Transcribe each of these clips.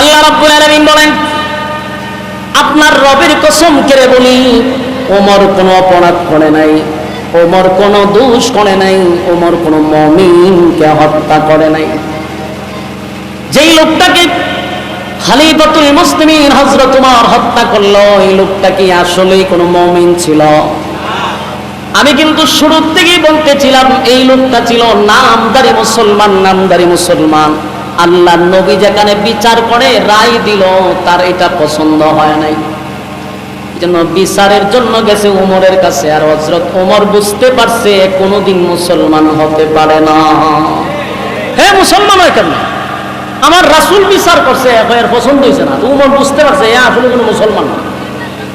আল্লাহ রাব্বুল আলামিন বলেন, আপনার রবের কসম করে বলি, ওমর কোনো অপরাধ করে নাই, ওমর কোনো দোষ করে নাই, ওমর কোনো মমিনকে হত্যা করে নাই। যেই লোকটাকে খালিফাতুল মুসলিমিন হযরত উমর হত্যা করল, এই লোকটা কি আসলেই কোনো মমিন ছিল? আমি কিন্তু শুরুর থেকেই বলতেছিলাম, এই লোকটা ছিল নামদারি মুসলমান নামদারি মুসলমান। আল্লাহ নবী যেখানে বিচার করে, রায় দিল, তার এটা পছন্দ হয় নাই। জন্য বিচারের জন্য গেছে উমরের কাছে, আর হজরত উমর বুঝতে পারছে, কোনোদিন মুসলমান হতে পারে না। হ্যাঁ মুসলমান হয় কেন আমার রাসুল বিচার করছে এর পছন্দ হয়েছে না। উমর বুঝতে পারছে, এ আসলে কোনো মুসলমান না।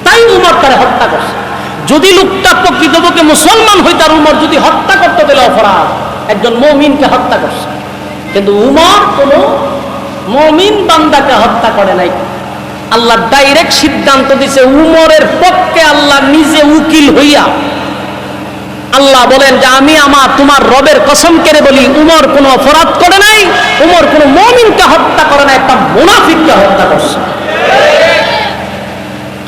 তাই উমর তারে হত্যা করছে। যদি লোকটা প্রকৃতপক্ষে মুসলমান হইতে আর উমর যদি হত্যা করতে দিলে অপরাধ। একজন মমিনকে হত্যা করছে। কিন্তু উমর কোনো মমিন বান্দাকে হত্যা করে নাই। আল্লাহ ডাইরেক্ট সিদ্ধান্ত দিছে, উমরের পক্ষে আল্লাহ নিজে উকিল হইয়া। আল্লাহ বলেন যে, আমি আমার, তোমার রবের কসম কেড়ে বলি, উমর কোনো অপরাধ করে নাই, উমর কোনো মমিনকে হত্যা করে নাই, একটা মুনাফিককে হত্যা করছে।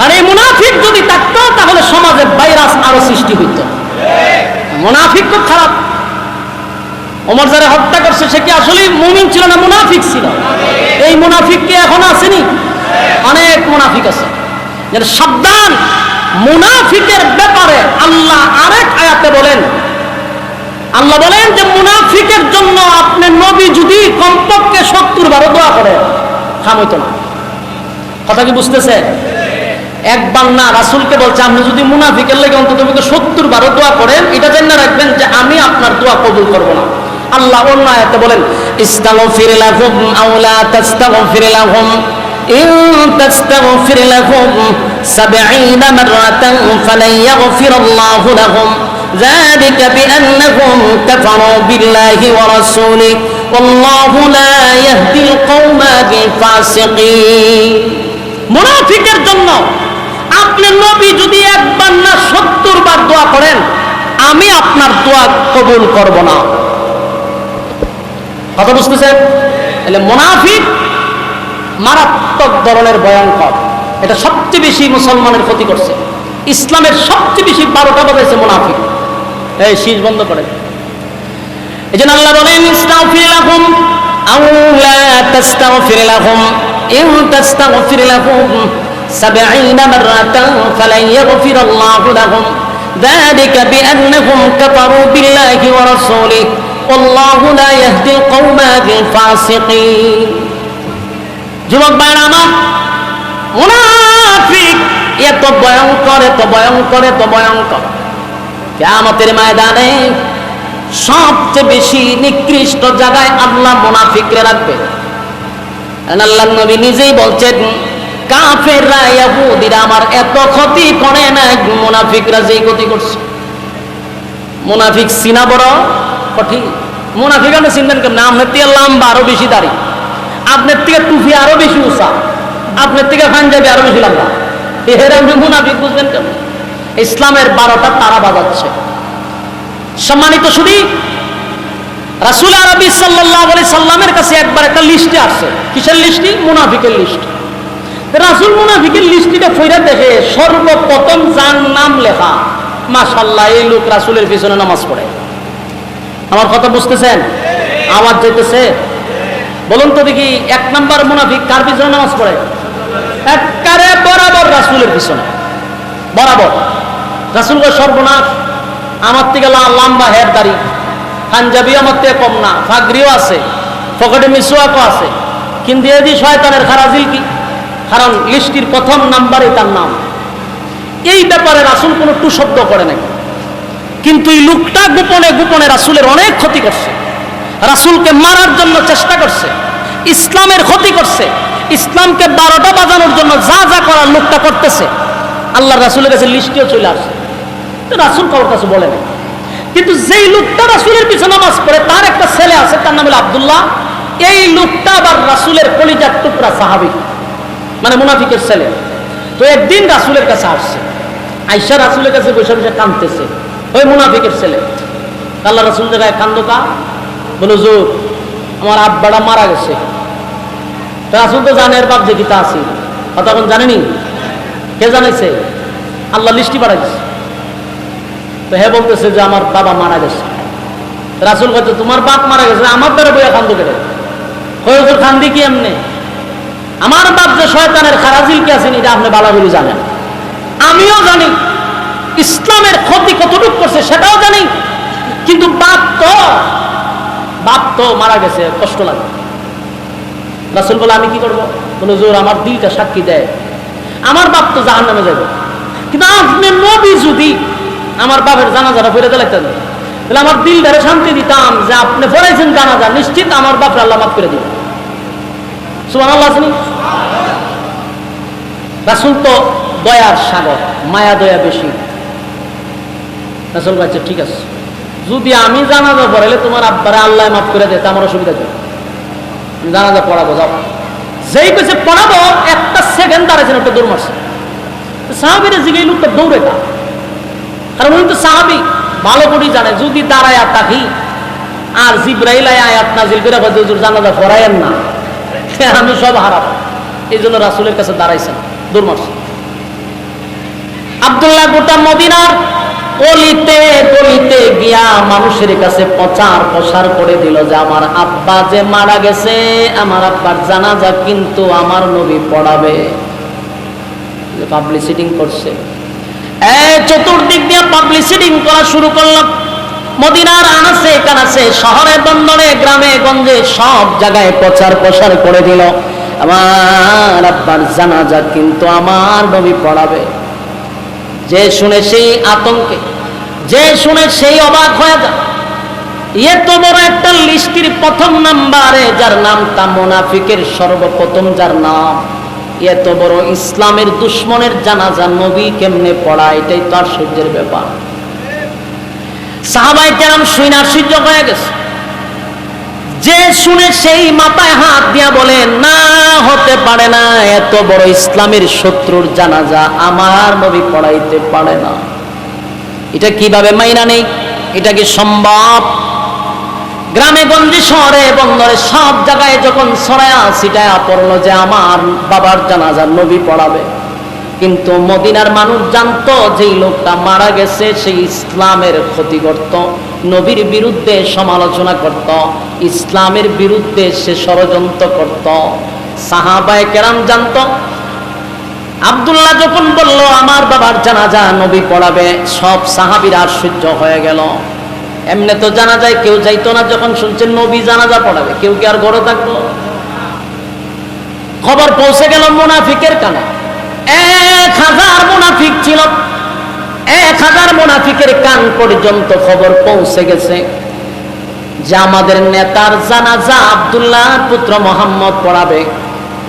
আর এই মুনাফিক যদি থাকতো, তাহলে সমাজে ভাইরাস আরও সৃষ্টি হইত। মুনাফিক খুব খারাপ। ওমর যারা হত্যা করছে, সে কি আসলে মুমিন ছিল না মুনাফিক ছিল? এই মুনাফিক কি এখন আসেনি? অনেক মুনাফিক আছে। সাবধান, মুনাফিকের ব্যাপারে আল্লাহ আরেক আয়াতে বলেন। আল্লাহ বলেন যে, মুনাফিকের জন্য আপনি নবী যদি কমপক্ষে সত্তর বারো দোয়া করে খামইত না। কথা কি বুঝতেছে? একবার না, রাসুলকে বলছে, আপনি যদি মুনাফিকের লেগে অন্তত সত্তর বারো দোয়া করেন, এটা জেনে রাখবেন যে আমি আপনার দোয়া কবুল করব না। আল্লাহ অন্য আয়াতে বলেন ইস্তাগফির লাহুম আও লা তাস্তাগফির লাহুম ইন তাস্তাগফির লাহুম 70 মাররাতান ফালান ইয়াগফিরাল্লাহু লাহুম ذلك بأنهم كفروا بالله ورسوله والله لا يهدي القوم الفاسقين মুনাফিকের জন্য আপনি নবী যদি একবার না সত্তর বার দোয়া করেন আমি আপনার দোয়া কবুল করব না কথা বুঝতেছেন তাহলে মুনাফিক মারাত্মক ধরনের ভয়ঙ্কর এটা সবচেয়ে বেশি মুসলমানের ক্ষতি করছে ইসলামের সবচেয়ে বেশি বারোটা বাজাইছে মুনাফিক এই শীষ বন্ধ করে এই জন্য আল্লাহ বলেন ইস্তাগফির লাহুম আও লা তাস্তাগফির লাহুম ইন তাস্তাগফির লাহুম 70 মাররাতান ফালান ইয়াগফিরাল্লাহু লাহুম ذلك بأنهم كفروا بالله ورسوله যুবক মুনাফিক এত ভয়ঙ্কর এত ভয়ঙ্কর এত ভয়ঙ্কর। ময়দানে সবচেয়ে বেশি নিকৃষ্ট জায়গায় আল্লাহ মুনাফিকরে রাখবে। আল্লাহ নবী নিজেই বলছেন, কাফেররা, ইয়াহুদিরা আমার এত ক্ষতি করে না মুনাফিকরা যেই ক্ষতি করছে। মুনাফিক সিনা বড় কঠিন মুনাফিক আপনি চিনবেন কেন আপনার থেকে আরও বেশি দাড়ি। আপনার থেকে টুপি আরও বেশি উষা আপনার থেকে পাঞ্জাবি আরও বেশি মুনাফিক বুঝবেন কেন ইসলামের বারোটা তারা বাজাচ্ছে। সম্মানিত শুধু রাসুল আরবি সাল্লাহ আলি সাল্লামের কাছে একবার একটা লিস্টে আসছে। কিসের লিস্টি? মুনাফিকের লিস্ট। রাসুল মুনাফিকের লিস্টিটা ফইরা দেখে সর্বপ্রথম যার নাম লেখা মাশাল্লাহ এই লোক রাসুলের পিছনে নামাজ পড়ে। আমার কথা বুঝতেছেন? আওয়াজ যেতেছে বলুন তো দেখি, এক নাম্বার মুনাফিক কার পিছনে নামাজ পড়ে? একবারে বরাবর রাসুলের পিছনে। বরাবর। রাসুল সর্বনাশ, আমার থেকে লম্বা হের দাড়ি। পাঞ্জাবি আমার থেকে কম না, ফাগরিও আছে, পকেটে মিসুয়াকও আছে। কিন্তু এদি শয়তানের খারাজিল কি? কারণ লিস্টির প্রথম নাম্বারে তার নাম। এই ব্যাপারে রাসুল কোনো টু শব্দ করে নাই। কিন্তু এই লোকটা গোপনে গোপনে রাসুলের অনেক ক্ষতি করছে। রাসুলকে মারার জন্য চেষ্টা করছে, ইসলামের ক্ষতি করছে, ইসলামকে বারোটা বাজানোর জন্য যা যা করার লোকটা করতেছে আল্লাহ রাসুলের কাছে লিস্টিও চলে আসছে। রাসুল কারোর কাছে বলে না কিন্তু যেই লোকটা রাসুলের পিছনে নামাজ পড়ে, তার একটা ছেলে আছে, তার নাম হলো আবদুল্লাহ। এই লোকটা আবার রাসুলের কলিজার টুকরা সাহাবি মানে মুনাফিকের ছেলে। তো একদিন রাসুলের কাছে আসছে। আইসা রাসুলের কাছে বসে বসে কাঁদতেছে। ওই মুনাফিকের ছেলে। আল্লাহ রাসুল জায়গায় কান্দো কা বলো জোর আমার আব্বাটা মারা গেছে। রাসুল তো জানে, এর বাপ যে কিতা আছে। তখন জানেনি? কে জানাইছে আল্লাহ লিস্টি পাঠাইছে তো হে বলতেছে যে, আমার বাবা মারা গেছে। রাসুল বলছে তোমার বাপ মারা গেছে, আমার দ্বারা বইয়া খান্দ কেটে হয়ে খান্দি কি এমনি? আমার বাপ যে শয়তানের খারাজিল কে আছেন, এটা আপনি বালাগুলি জানেন। আমিও জানি ইসলামের ক্ষতি কতটুকু করছে সেটাও জানি। কিন্তু বাপ তো বাপ তো মারা গেছে, কষ্ট লাগে। রাসুল বলে, আমি কি করব? বলে জোর আমার দিলটা সাক্ষী দেয়। আমার বাপ তো জাহান নামে যাবে কিন্তু আপনি নবী যদি আমার বাপের জানাজারা ফিরে দিলেন তাহলে আমার দিলটারে শান্তি দিতাম যে আপনি ফরাইছেন জানাজা, নিশ্চিত আমার বাপরে আল্লাহ মাফ করে দিবে সুমান আল্লাহ আসেনি রাসুল তো দয়ার সাগর, মায়া দয়া বেশি। রাসুল বলছে, ঠিক আছে। যদি আমি জানাজা পড়াইলে তোমার আব্বারে আল্লাহ মাফ করে দেয় আমার অসুবিধা কি? জানাজা পড়াবো, যাও। যেই কেছে পড়াবো, একটা সেকেন্ড দাঁড়াইছেন ওটা দৌড় মারছে। সাহাবিরা জিগে লোকটা দৌড়ে তা কারণ উনি তো সাহাবি, ভালো করেই জানে, যদি দাঁড়ায় থাকি, আর জিব্রাইল আয়াত নাজিল করে হুজুর, জানাজা পড়ায়েন না। আমি সব হারাবো। এই জন্য রাসুলের কাছে দাঁড়াইছেন দৌড় মারছে। আবদুল্লাহ গোটা মদিনার অলিতে গলিতে গিয়া মানুষের কাছে প্রচার প্রসার করে দিল যে আমার আব্বা যে মারা গেছে, আমার আব্বার জানাজা কিন্তু আমার নবী পড়াবে। পাবলিসিটিং করছে। চতুর্দিক দিয়ে পাবলিসিটিং করা শুরু করল। মদিনার আনাসে, কানাসে, শহরে, বন্দরে, গ্রামে, গঞ্জে সব জায়গায় প্রচার প্রসার করে দিল। আমার আব্বার জানাজা কিন্তু আমার নবী পড়াবে। যে শুনে সেই আতঙ্কে, যে শুনে সেই অবাক হয়ে যায়। এত বড় একটা লিস্টির প্রথম নাম্বারে, যার নামটা মোনাফিকের সর্বপ্রথম, যার নাম এত বড় ইসলামের দুশ্মনের জানাজা নবী কেমনে পড়া এটাই তো আশ্চর্যের ব্যাপার। সাহাবাই কেরাম শুনে আশ্চর্য হয়ে গেছে। যে শুনে সেই মাথায় হাত দিয়া বলে, না, হতে পারে না, এত বড় ইসলামের শত্রুর জানাজা আমার নবী পড়াইতে পারে না। এটা কীভাবে মাইনা নেই? এটা কি সম্ভব? গ্রামে, গঞ্জে, শহরে, বন্দরে, সব জায়গায় যখন ছড়ায়া সিটায়া পড়ল যে আমার বাবার জানাজা নবী পড়াবে। কিন্তু মদিনার মানুষ জানতো যেই লোকটা মারা গেছে, সেই ইসলামের ক্ষতি করত নবীর বিরুদ্ধে সমালোচনা করত, ইসলামের বিরুদ্ধে সে ষড়যন্ত্র করত। সাহাবায় কেরাম জানতো, আবদুল্লাহ যখন বলল, আমার বাবার জানাজা নবী পড়াবে সব সাহাবিরা আশ্চর্য হয়ে গেল। এমনি তো জানা যায় কেউ যাইতো না যখন শুনছেন নবী জানাজা পড়াবে, কেউ কি আর গড়ে থাকল খবর পৌঁছে গেল মুনাফিকের কানে। এক হাজার মুনাফিক ছিল। এক হাজার মুনাফিকের কান পর্যন্ত খবর পৌঁছে গেছে যে আমাদের নেতার জানাজা আবদুল্লাহ পুত্র মোহাম্মদ পড়াবে।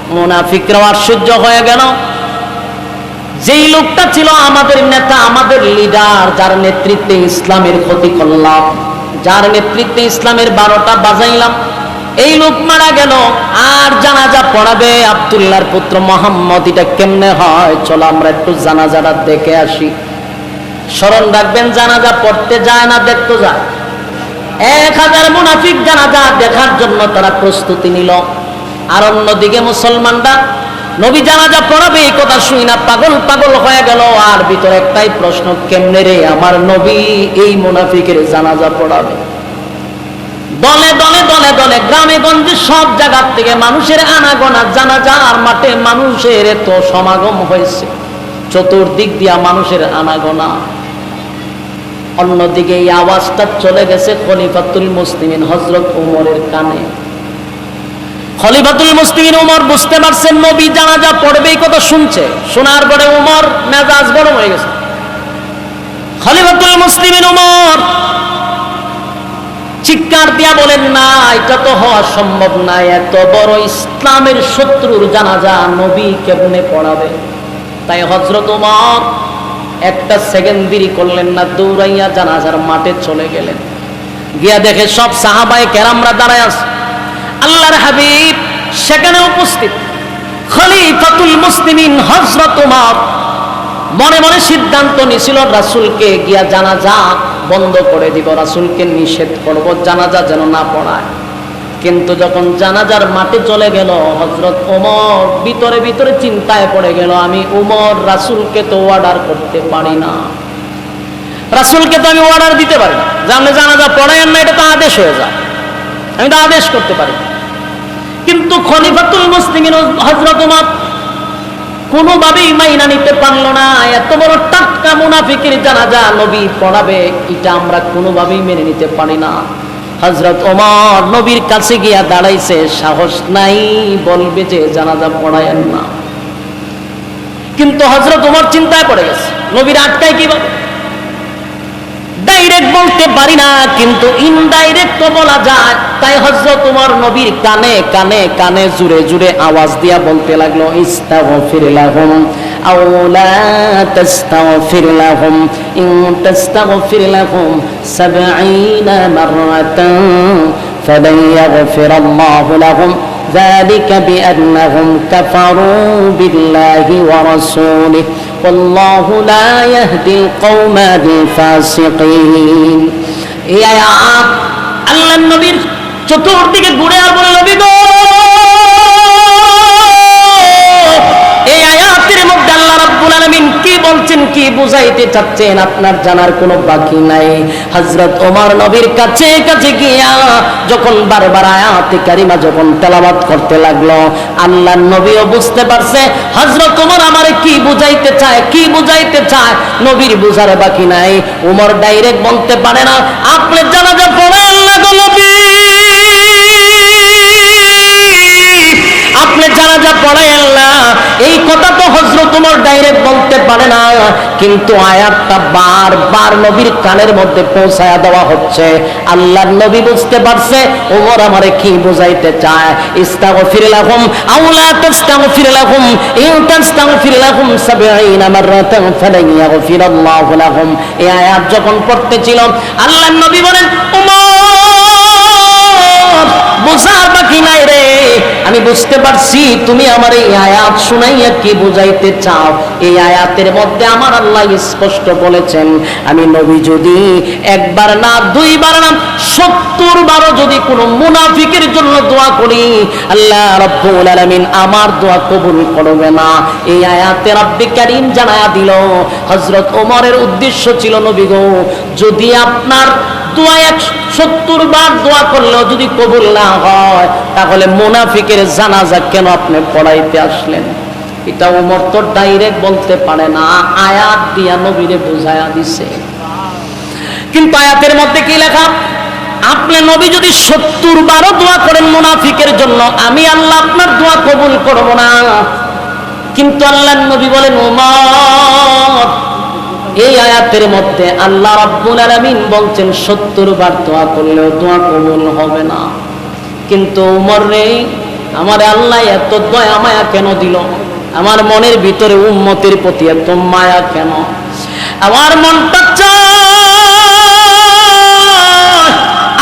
মুনাফিকরাও আশ্চর্য হয়ে গেল। যেই লোকটা ছিল আমাদের নেতা, আমাদের লিডার, যার নেতৃত্বে ইসলামের ক্ষতি করলাম, যার নেতৃত্বে ইসলামের বারোটা বাজাইলাম এই লোক মারা গেল। আর জানাজা পড়াবে আবদুল্লাহর পুত্র মোহাম্মদ, এটা কেমনে হয়? চলো আমরা একটু জানাজাটা দেখে আসি। স্মরণ রাখবেন, জানাজা পড়তে যায় না, দেখতে যায়। এক হাজার মুনাফিক জানাজা দেখার জন্য তারা প্রস্তুতি নিল। আর অন্যদিকে মুসলমানরা, নবী জানাজা পড়াবে, এই কথা শুই না, পাগল পাগল হয়ে গেল। আর ভিতরে একটাই প্রশ্ন, কেমনে রে আমার নবী এই মুনাফিকের জানাজা পড়াবে? দলে দলে দলে দলে গ্রামে, গঞ্জে সব জায়গার থেকে মানুষের আনাগোনা জানাজা আর মাঠে মানুষের এত সমাগম হয়েছে। চতুর্দিক দিয়া মানুষের আনাগোনা। অন্যদিকে এই আওয়াজটা চলে গেছে খলিফাতুল মুসলিমিন হজরত উমরের কানে। খলিফাতুল মুসলিমিন উমর বুঝতে পারছেন, নবী জানাজা পড়বে এই কথা শুনছে। শোনার পরে উমর মেজাজ গরম হয়ে গেছে। খলিফাতুল মুসলিমিন উমর চিৎকার দিয়া বলেন, না, এটা তো হওয়া সম্ভব না। এত বড় ইসলামের শত্রুর জানাজা নবী কেমনে পড়াবে? তাই হজরত উমর একটা সেকেন্ড দেরি করলেন না, দৌড়াইয়া জানাজার মাঠে চলে গেলেন। গিয়া দেখে সব সাহাবায় কেরামরা দাঁড়ায় আছে। আল্লাহর হাবিব সেখানে উপস্থিত। খলিফাতুল মুসলিমিন হজরত উমর মনে মনে সিদ্ধান্ত নিছিল রাসুলকে গিয়া জানাজা বন্ধ করে দিব, রাসূলকে নিষেধ করব, জানাজা যেন না পড়ায়। কিন্তু যখন জানাজার মাঠে চলে গেল হজরত ওমর ভিতরে ভিতরে চিন্তায় পড়ে গেল, আমি উমর রাসুলকে তো অর্ডার করতে পারি না। রাসুলকে তো আমি অর্ডার দিতে পারি না। যে আপনি জানাজা পড়াইন না, এটা তো আদেশ হয়ে যায়। আমি তো আদেশ করতে পারি কিন্তু খলিফাতুল মুসলিমিন হজরত উমর কোনোভাবেই মাইনা নিতে পারল না। এত বড় টাটকা মুনাফিকের জানাজা নবী পড়াবে, এটা আমরা কোনোভাবেই মেনে নিতে পারি না। হজরত ওমর নবীর কাছে গিয়া দাঁড়াইছে, সাহস নাই, বলবে যে জানাজা পড়ায়েন না। কিন্তু হজরত ওমর চিন্তায় পড়ে গেছে। নবীর আটকায় কীভাবে ডাইরেক্ট বলতে পারি না কিন্তু ইনডাইরেক্ট তো বলা যায় তাই হজরত তোমার নবীর কানে কানে কানে জুড়ে জুড়ে আওয়াজ দিয়া বলতে লাগলো ইস্তাগফির লাহুম আও লা তাস্তাগফির লাহুম ইন তাস্তাগফির লাহুম 70 মাররাতান فلن يغفر الله لهم ذلك بأنهم كفروا بالله ورسوله والله لا يهدي القوم الفاسقين এই আয়াত আল্লাহ নবীর চতুর্দিকে ঘুরে আর বলে নবী গো বুঝাইতে চাচ্ছেন, আপনার জানার কোনো বাকি নাই। হযরত ওমর নবীর কাছে কাছে গিয়া যখন বারবার আয়াতে কারিমা যখন তেলাওয়াত করতে লাগল, আল্লাহর নবীও বুঝতে পারছে, হযরত ওমর আমারে কি বুঝাইতে চায়, কি বুঝাইতে চায়, নবীর বুঝার বাকি নাই। ওমর ডাইরেক্ট বলতে পারে না, আপনি জানাজা পড়ে আল্লাহ নবী। আপনি জানাজা পড়াই না এই কথা তো হজরত তোমার ডাইরেক্ট বলতে পারে না, কিন্তু আয়াতটা বারবার নবীর কানের মধ্যে পৌঁছায়া দেওয়া হচ্ছে। আল্লাহর নবী বুঝতে পারছে, ওমর আমারে কি বুঝাইতে চায়? ইস্তাগফির লাহুম আও লা তাস্তাগফির লাহুম, ইন তাস্তাগফির লাহুম 70 মাররাতান ফালান ইয়াগফিরাল্লাহু লাহুম। এই আয়াত যখন পড়তেছিল আল্লাহর নবী বলেন, ওমর বোঝার বাকি নাই রে? আমি বুঝতে পারছি, তুমি আমার এই আয়াত শুনাইয়া কি চাও? এই আয়াতের মধ্যে আমার আল্লাহ স্পষ্ট বলেছেন, আমি নবী যদি একবার না, দুইবার না সত্তর বারো যদি কোনো মুনাফিকের জন্য দোয়া করি, আল্লাহ রব্বুল আমার দোয়া কবুল করবে না। এই আয়াতে রব্বি জানায়া দিল ওমরের উদ্দেশ্য ছিল নবী গো, যদি আপনার দোয়া এক সত্তর বার দোয়া করলেও যদি কবুল না হয়, তাহলে মোনাফিকের জানাজা কেন আপনি পড়াইতে আসলেন? এটা ওমর তো ডাইরেক্ট বলতে পারে না, আয়াত দিয়া নবীরে দিছে। কিন্তু আয়াতের মধ্যে কি লেখা? আপনি নবী যদি সত্তর দোয়া করেন মুনাফিকের জন্য, আমি আল্লাহ আপনার দোয়া কবুল করব না। কিন্তু আল্লাহ নবী বলেন ওমর এই আয়াতের মধ্যে আল্লাহ রাব্বুল আলামিন বলছেন 70 বার দোয়া করলেও দোয়া কবুল হবে না। কিন্তু উমর রে, আমার আল্লাহ এত দয়া মায়া কেন দিল? আমার মনের ভিতরে উম্মতের প্রতি এত মায়া কেন? আমার মনটা চায়।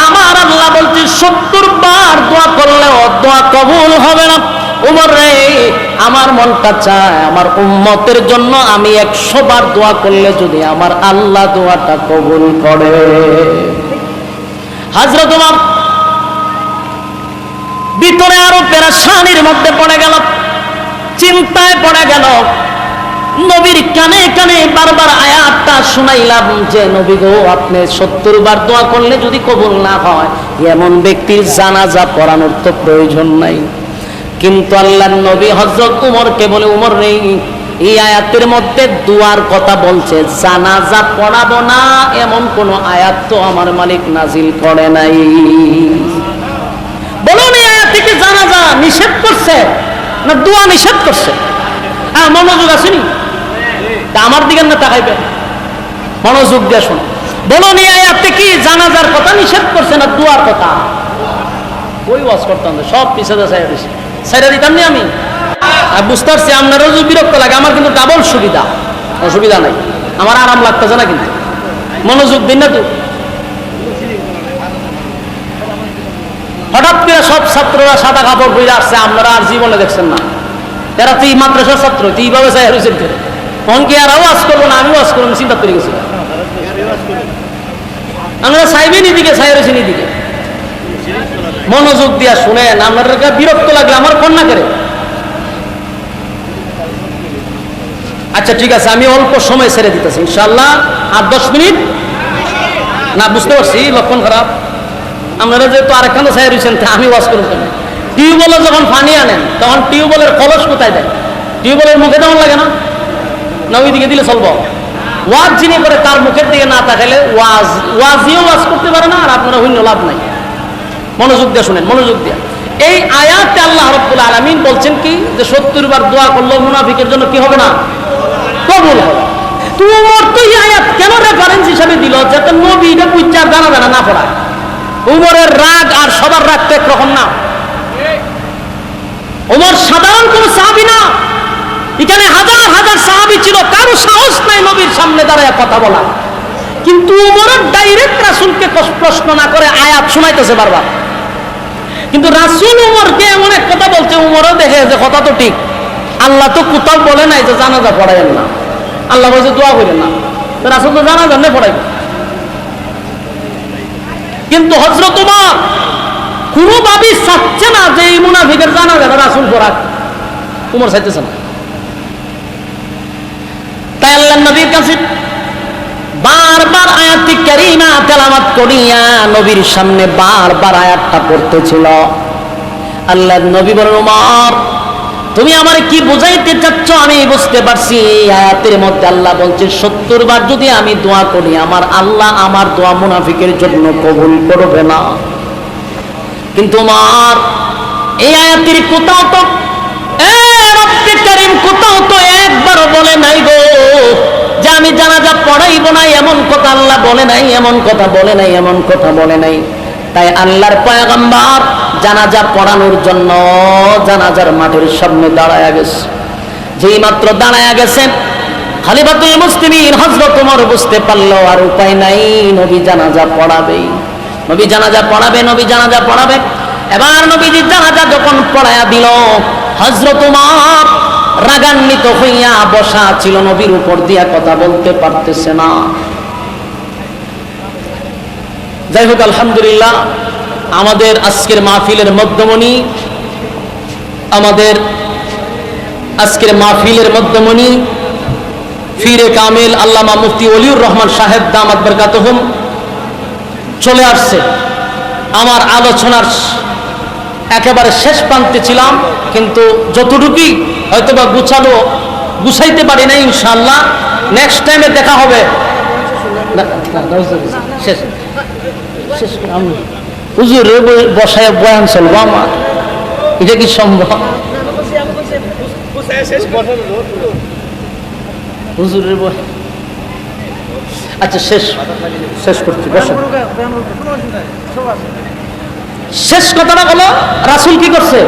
আমার আল্লাহ বলছে, সত্তর বার দোয়া করলেও দোয়া কবুল হবে না উমর রে আমার মনটা চায়, আমার উম্মতের জন্য আমি একশো বার দোয়া করলে যদি আমার আল্লাহ দোয়াটা কবুল করে। হাজরত উমর ভিতরে আরও পেরাশানির মধ্যে পড়ে গেল, চিন্তায় পড়ে গেল। নবীর কানে কানে বারবার আয়াতটা শুনাইলাম যে, নবী গো, আপনি সত্তর বার দোয়া করলে যদি কবুল না হয়, এমন ব্যক্তির জানাজা পড়ানোর তো প্রয়োজন নাই। কিন্তু আল্লাহ নবী হজরত উমরকে বলে, উমর নেই এই আয়াতের মধ্যে দুয়ার কথা বলছে, জানাজা পড়াবো না, এমন কোন আয়াত তো আমার মালিক নাজিল করে নাই। বলুন এই আয়াত থেকে জানাজা নিষেধ করছে না দোয়া নিষেধ করছে? হ্যাঁ মনোযোগ আসেনি? তা আমার দিকে না তাকাইবে মনোযোগ দিয়ে শোনো বলুন এই আয়াতে কি জানাজার কথা নিষেধ করছে না দুয়ার কথা? ওই ওয়াজ করতাম সব পিছনে সাইড সাইডা দিতাম নি আমি? বুঝতে পারছি আপনারও যদি বিরক্ত লাগে, আমার কিন্তু ডাবল সুবিধা। অসুবিধা নাই। আমার আরাম লাগতেছে না কিন্তু। মনোযোগ দিন না তো হঠাৎ করে সব ছাত্ররা সাদা কাপড় পরে আসছে, আপনারা আর জীবনে দেখছেন না। এরা তো এই মাদ্রাসার ছাত্র, তো এইভাবে চাই হয়েছেন করে তখন কি আর আওয়াজ করব না আমি ওয়াজ করব চিন্তা করে গেছি। আমরা চাইবেন এদিকে চাই রয়েছেন এদিকে মনোযোগ দিয়া শুনেন আমার বিরক্ত লাগলে আমার কন্যা করে? আচ্ছা ঠিক আছে, আমি অল্প সময় ছেড়ে দিতেছি ইনশাল্লাহ আট দশ মিনিট? না, বুঝতে পারছি, লক্ষণ খারাপ। আপনারা যেহেতু আরেকখানে ছায়া রয়েছেন, তা আমি ওয়াশ করুন কেন? টিউবওয়েলে যখন পানি আনেন, তখন টিউবওয়েলের কলস কোথায় দেয়? টিউবওয়েলের মুখে তেমন লাগে না? না ওই দিকে দিলে চলবো? ওয়াজ যিনি করে, তার মুখের দিকে না তাকালে ওয়াজ, ওয়াজিও ওয়াজ করতে পারে না, আর আপনারা হইন্য লাভ নাই। মনোযোগ দিয়ে শুনেন, মনোযোগ দিয়ে। এই আয়াতে আল্লাহ রব্বুল আলামিন বলছেন কি? যে সত্তর বার দোয়া করল মুনাফিকের জন্য কি হবে না? কবুল হবে। তোমার তো এই আয়াত কেন রেফারেন্স হিসাবে দিল? যাতে নবী এটা জানা জানা না পড়ায়। উমরের রাগ আর সবার রাগ তো একরকম না। ওমর সাধারণ কোন সাহাবি না। এখানে হাজার হাজার সাহাবি ছিল, কারও সাহস নাই নবীর সামনে দাঁড়ায় কথা বলা। কিন্তু উমরের ডাইরেক্ট রাসুলকে প্রশ্ন না করে আয়াত শোনাইতেছে বারবার। কিন্তু রাসুল উমরকে এমন এক কথা বলছে, উমরও দেখে যে কথা তো ঠিক। আল্লাহ তো কোথাও বলে নাই যে জানাজা পড়াইন না। আল্লাহ বলছে, দোয়া করেন না। রাসুল তো জানাজা নে পড়াইবে। কিন্তু হজরত উমর কোনোভাবেই চাচ্ছে না যে এই মুনাফিকের জানা যাবে রাসুল পড়াক। উমর চাইতেছে না। তাই আল্লাহ নবীর কাছে বারবার আয়াতি কারিমা তেলাওয়াত করিয়া নবীর সামনে বারবার আয়াতটা পড়তেছিল। আল্লাহ নবী বলেন উমর তুমি আমার কি বুঝাইতে চাচ্ছ আমি বুঝতে পারছি। আয়াতের মধ্যে আল্লাহ বলছে সত্তর বার যদি আমি দোয়া করি, আমার আল্লাহ আমার দোয়া মুনাফিকের জন্য কবুল করবে না। কিন্তু আমার এই আয়াতের কোথাও তো কোথাও তো একবারও বলে নাই গো। যে আমি জানাজা পড়াইব না, এমন কথা আল্লাহ বলে নাই, এমন কথা বলে নাই, এমন কথা বলে নাই। তাই আল্লাহর পয়গম্বর জানাজা পড়ানোর জন্য জানাজার মাঠের সামনে দাঁড়ায়া গেছে। যেই মাত্র দাঁড়ায়া গেছেন, খালিফাতুল মুসলিমিন হযরত ওমর বুঝতে পারল, আর উপায় নাই, নবী জানাজা পড়াবেই। নবী জানাজা পড়াবে, নবী জানাজা পড়াবে। এবার নবীজি জানাজা যখন পড়ায়া দিল, হযরত ওমর রাগান্বিত হইয়া বসা ছিল নবীর উপর দিয়া কথা বলতে পারতেছে না। যাই হোক, আলহামদুলিল্লাহ, আমাদের আজকের মাহফিলের মধ্যমণি, আমাদের আজকের মাহফিলের মধ্যমণি, ফিরে কামিল আল্লামা মুফতি অলিউর রহমান সাহেব দামাত বরকাতহুম, চলে আসছে। আমার আলোচনার একেবারে শেষ প্রান্তে ছিলাম, কিন্তু যতটুকুই হয়তো বা গুছালো, গুছাইতে পারি না ইনশাল্লাহ নেক্সট টাইমে দেখা হবে। শেষ। শেষ আমি হুজুরে বসায় বয়ান চলবো আমার। এটা কি সম্ভব? হুজুরের আচ্ছা শেষ। শেষ করছি, বসেন। শেষ কথাটা হলো, রাসুল কি করছে?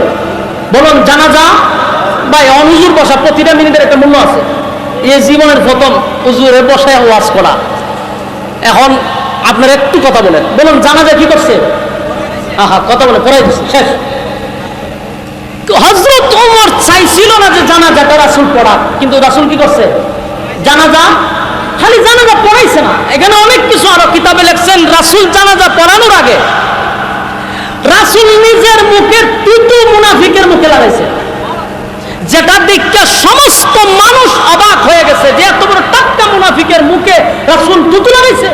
বলুন, জানাজা, ভাই অনুজুর বসা, প্রতিটা মিনিটের একটা মূল্য আছে। এই জীবনের প্রথম উজুরে বসায় ওয়াজ করা। এখন আপনার একটু কথা বলেন। বলুন, জানাজা কি করছে? আহা, কথা বলে পড়াই দিচ্ছে, শেষ। হজরত ওমর চাইছিল না যে জানা জানাজাটা রাসুল পড়া কিন্তু রাসুল কি করছে? জানাজা, খালি জানাজা পড়াইছে না। এখানে অনেক কিছু আরও কিতাবে লেখছেন, রাসুল জানাজা পড়ানোর আগে। রাসুল নিজের মুখে তুতু মুনাফিকের মুখে লাগাইছে। যেটা দেখে সমস্ত মানুষ অবাক হয়ে গেছে যে এত বড় টাটকা মুনাফিকের মুখে রাসুল তুতু লাগাইছে।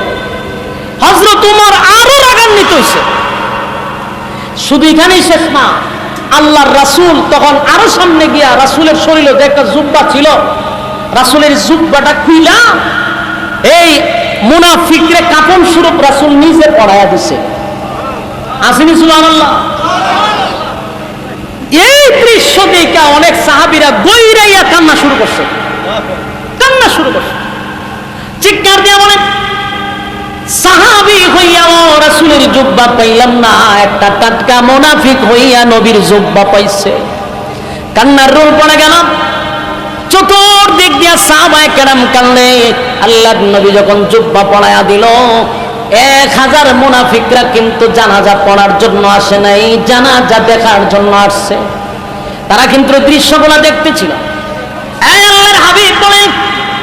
হজরত উমর আরও রাগান্বিত হয়েছে শুধু এখানেই শেষ না, আল্লাহর রাসুল তখন আরও সামনে গিয়া রাসুলের শরীরে যে একটা জুব্বা ছিল, রাসুলের জুব্বাটা খুইলা, এই মুনাফিকরে কাপন স্বরূপ রাসুল নিজে পড়াইয়া দিছে। আসেনি আল্লাহ এই দৃশ্য দেখে অনেক সাহাবিরা গৈরাইয়া কান্না শুরু করছে। কান্না শুরু করছে। চিৎকার দিয়ে বলে, সাহাবি রাসূলের জুব্বা পাইলাম না, একটা টাটকা মুনাফিক হইয়া নবীর জুব্বা পাইছে। কান্নার রোল পড়ে গেল। চতুর্দিক দিয়া সাহাবায়ে কেরাম কানলে আল্লাহর নবী যখন জুব্বা পড়ায়া দিল এক হাজার মুনাফিকরা কিন্তু জানাজা পড়ার জন্য আসে নাই, জানাজা দেখার জন্য আসছে। তারা কিন্তু দৃশ্যগুলো দেখতেছিল। আল্লাহর হাবিব বলেন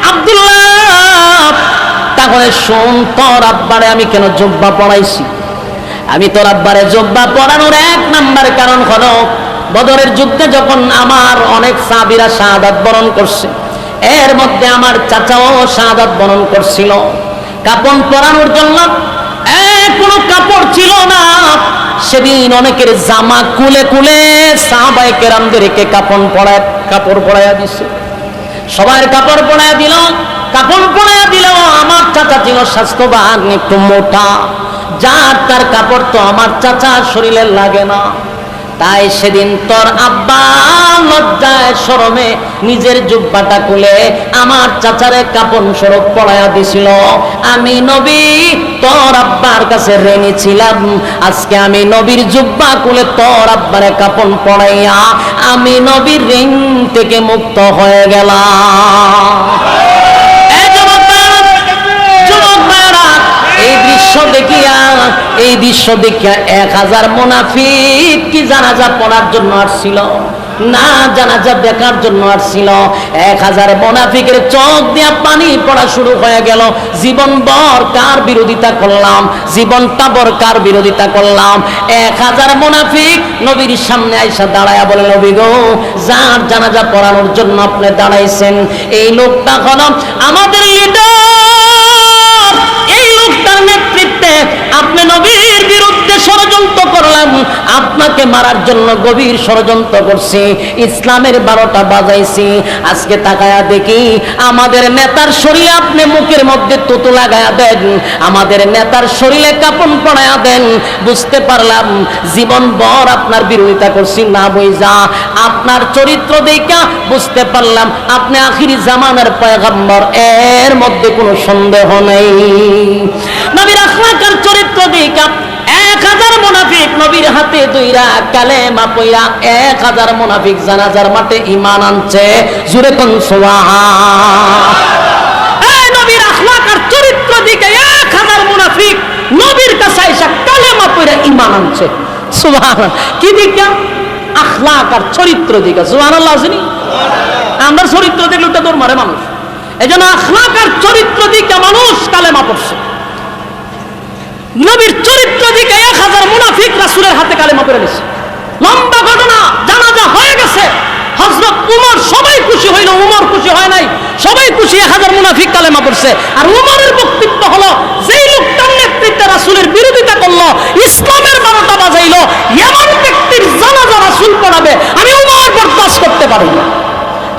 আব্দুল্লাহ, তাহলে শোন, তোর আব্বারে আমি কেন জব্বা পড়াইছি? আমি তোর আব্বারে জব্বা পড়ানোর এক নাম্বার কারণ হলো, বদরের যুদ্ধে যখন আমার অনেক সাবিরা শাহাদাত বরণ করছে, এর মধ্যে আমার চাচাও শাহাদাত বরণ করছিল। কাপন পরানোর জন্য। কোনো কাপড় ছিল না। সেদিন অনেকের জামা কুলে কুলে সাহাবাই কেরামদেরকে কাপন পড়ায় কাপড় পরাইয়া দিছে। সবার কাপড় পরাইয়া দিল, কাপড় পরাইয়া দিল। আমার চাচা ছিল স্বাস্থ্যবান, একটু মোটা। যার তার কাপড় তো আমার চাচার শরীরে লাগে না। তাই সেদিন তোর আব্বা লজ্জায় শরমে নিজের জুব্বাটা খুলে আমার চাচারে কাপন স্বরূপ পড়াইয়া দিছিল। আমি নবী, তোর আব্বার কাছে রেনি ছিলাম। আজকে আমি নবীর জুব্বা খুলে তোর আব্বারে কাপন পড়াইয়া আমি নবীর ঋণ থেকে মুক্ত হয়ে গেলাম। দৃশ্য দেখিয়া, এই দৃশ্য দেখিয়া এক হাজার মোনাফিক কি জানাজা পড়ার জন্য আসছিল? না, জানাজা দেখার জন্য আসছিল। এক হাজার মোনাফিকের চোখ দিয়া পানি পড়া শুরু হয়ে গেল। জীবন বর কার বিরোধিতা করলাম? জীবনটা বর কার বিরোধিতা করলাম? এক হাজার মোনাফিক নবীর সামনে আইসা দাঁড়ায়া বলে, নবী গো, যার জানাজা পড়ানোর জন্য আপনি দাঁড়াইছেন, এই লোকটা হলো আমাদের লিডার লোকটার নেতৃত্বে আপনি নবীর বিরুদ্ধে ষড়যন্ত্র করলাম, আপনাকে মারার জন্য গভীর ষড়যন্ত্র করছি, ইসলামের বারোটা বাজাইছি। আজকে তাকায়া দেখি, আমাদের নেতার শরীরে আপনি মুখের মধ্যে তুতু লাগায়া দেন, আমাদের নেতার শরীরে কাপন পড়ায়া দেন। বুঝতে পারলাম জীবন বর আপনার বিরোধিতা করছি, না বইজা আপনার চরিত্র দেখা, বুঝতে পারলাম, আপনি আখিরি জামানার পয়গম্বর, এর মধ্যে কোনো সন্দেহ নেই। নবীর আখলাকার চরিত্র দেখা এক হাজার মোনাফিক নবীর হাতে দুইরা কালেমা পইরা এক হাজার মোনাফিক জানাজার মাঠে ইমান আনছে। জুরে কোন নবীর আখলাকার চরিত্র দিকে এক হাজার মুনাফিক নবীর কাছে আইসা কালেমা পইরা ইমান আনছে। সুবহান কি দিকে? আখলাক চরিত্র দিকে। সুবহানাল্লাহ আসেনি আমরা চরিত্র দেখলে ওটা তোর মারে মানুষ। এই জন্য আখলাক আর চরিত্র দিকে মানুষ কালেমা পড়ছে। নবীর চরিত্র দিকে এক হাজার মুনাফিক রাসুলের হাতে কালেমা পড়ে গেছে লম্বা ঘটনা, জানাজা হয়ে গেছে। হজরত উমর সবাই খুশি হইল, উমর খুশি হয় নাই। সবাই খুশি, এক হাজার মুনাফিক কালেমা পড়ছে। আর উমরের বক্তব্য হলো, যেই লোকটার নেতৃত্বে রাসুলের বিরোধিতা করল, ইসলামের বারোটা বাজাইলো, এমন ব্যক্তির জানাজা রাসুল পড়াবে, আমি উমর বরদাস্ত করতে পারি না।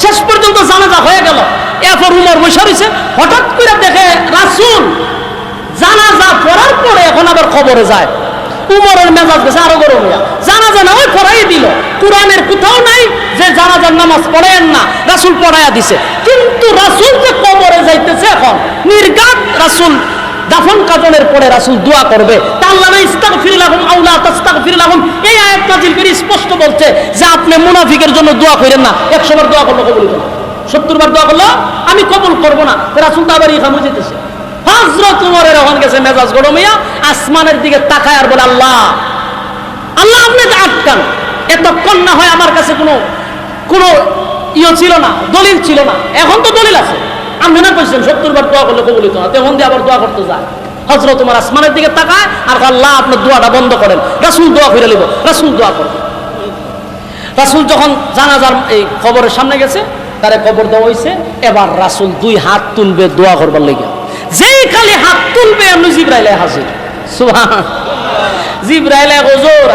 শেষ পর্যন্ত জানাজা হয়ে গেল। এরপর উমর বসে রয়েছে। হঠাৎ করে দেখে রাসুল জানাজা পড়ার পরে এখন আবার খবরে যায়। উমরের মেজাজ গেছে আরও গরম হইয়া। জানাজা না ওই পড়াই দিল। কোরআনের কোথাও নাই যে জানাজার নামাজ পড়েন না, রাসুল পড়াইয়া দিছে। কিন্তু রাসুল যে কবরে যাইতেছে এখন নির্গাত রাসুল দাফন কাজনের পরে রাসুল দোয়া করবে। তাল্লাহ ইস্তাগফির লাহুম আউলা তাস্তাগফির লাহুম। এই আয়াত নাজিল করে স্পষ্ট বলছে যে আপনি মুনাফিকের জন্য দোয়া করেন না। 100 বার দোয়া করলে কবুল হবে না 70 বার দোয়া করল, আমি কবুল করব না। রাসুল তো আবার ইখামে যেতেছে হজরত উমরের ওখান গেছে মেজাজ গরমিয়া আসমানের দিকে তাকায় আর বলে, আল্লাহ আল্লাহ আপনি আটকান। এতক্ষণ না হয় আমার কাছে কোনো কোনো ইয়ে ছিল না, দলিল ছিল না। এখন তো দলিল আছে। আপনি না কইছেন সত্তর বার দোয়া করলে কবলিত না। তখন দিয়ে আবার দোয়া করতে যায়। হজরত তোমার আসমানের দিকে তাকায় আর আল্লাহ আপনার দোয়াটা বন্ধ করেন। রাসুল দোয়া করে নিব, রাসুল দোয়া করবে। রাসুল যখন জানাজার এই খবরের সামনে গেছে, তারে কবর দেওয়া হয়েছে এবার রাসুল দুই হাত তুলবে দোয়া করবার লেগে খালি হাত তুলবে আমি জিব্রাইলে হাজির। সুবহান। জিব্রাইলে হুজুর